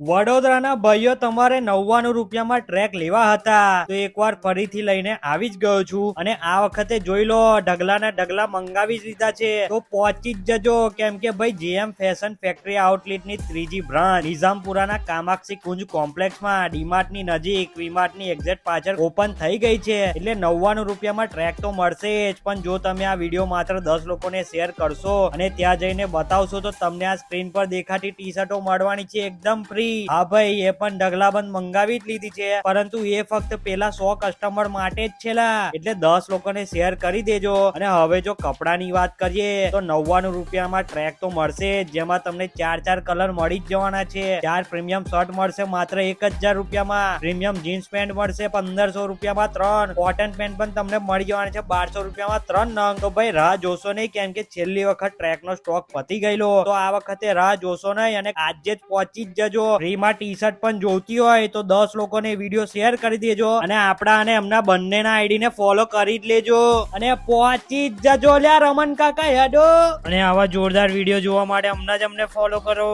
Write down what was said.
વડોદરાના ભાઈઓ તમારે નવ્વાણું રૂપિયામાં ટ્રેક લેવા હતા. તો એકવાર ફરીથી લઈને આવી જ ગયો છું અને આ વખતે જોઈ લો, ઢગલાના ઢગલા મંગાવી જ લીધા છે. તો પહોંચી જ જજો, કેમ કે ભાઈ જેએમ ફેશન ફેક્ટરી આઉટલેટની ત્રીજી બ્રાન્ચ નિઝામપુરાના કામાક્ષી કુંજ કોમ્પ્લેક્સમાં, ડીમાર્ટની નજીક, વીમાર્ટની એક્ઝેક્ટ પાછળ ઓપન થઈ ગઈ છે. એટલે નવ્વાણું રૂપિયામાં ટ્રેક તો મળશે જ, પણ જો તમે આ વીડિયો માત્ર દસ લોકોને શેર કરશો અને ત્યાં જઈને બતાવશો તો તમને આ સ્ક્રીન પર દેખાતી ટી શર્ટો મળવાની છે, એકદમ ફ્રી હા ભાઈ, એ પણ ઢગલાબંધ મંગાવી જ લીધી છે. પરંતુ એ ફક્ત પેલા સો કસ્ટમર માટે જ છેલા એટલે દસ લોકોને શેર કરી દેજો. અને હવે જો કપડાની વાત કરીએ, તો નવ્વાણું રૂપિયામાં ટ્રેક તો મળશે જેમાં તમને ચાર ચાર કલર મળી જ જવાના છે. ચાર પ્રીમિયમ શર્ટ મળશે માત્ર એક હજાર રૂપિયામાં. પ્રીમિયમ જીન્સ પેન્ટ મળશે પંદરસો રૂપિયામાં ત્રણ. કોટન પેન્ટ પણ તમને મળી જવાના છે બારસો રૂપિયામાં ત્રણ નંગ. તો ભાઈ, રાહ જોશો નહીં કેમ કે છેલ્લી વખત ટ્રેક નો સ્ટોક પતી ગયેલો. તો આ વખતે રાહ જોશો નહીં અને આજે જ પહોંચી જ જજો. ફ્રીમાં ટી શર્ટ પણ જોતી હોય તો દસ લોકોને વીડિયો શેર કરી દેજો અને આપણા અને એમના બંનેના આઈડી ને ફોલો કરી જ લેજો. અને પહોંચી જજો લ્યા રમન કાકા હેડો. અને આવા જોરદાર વીડિયો જોવા માટે હમણાં જ અમને ફોલો કરો.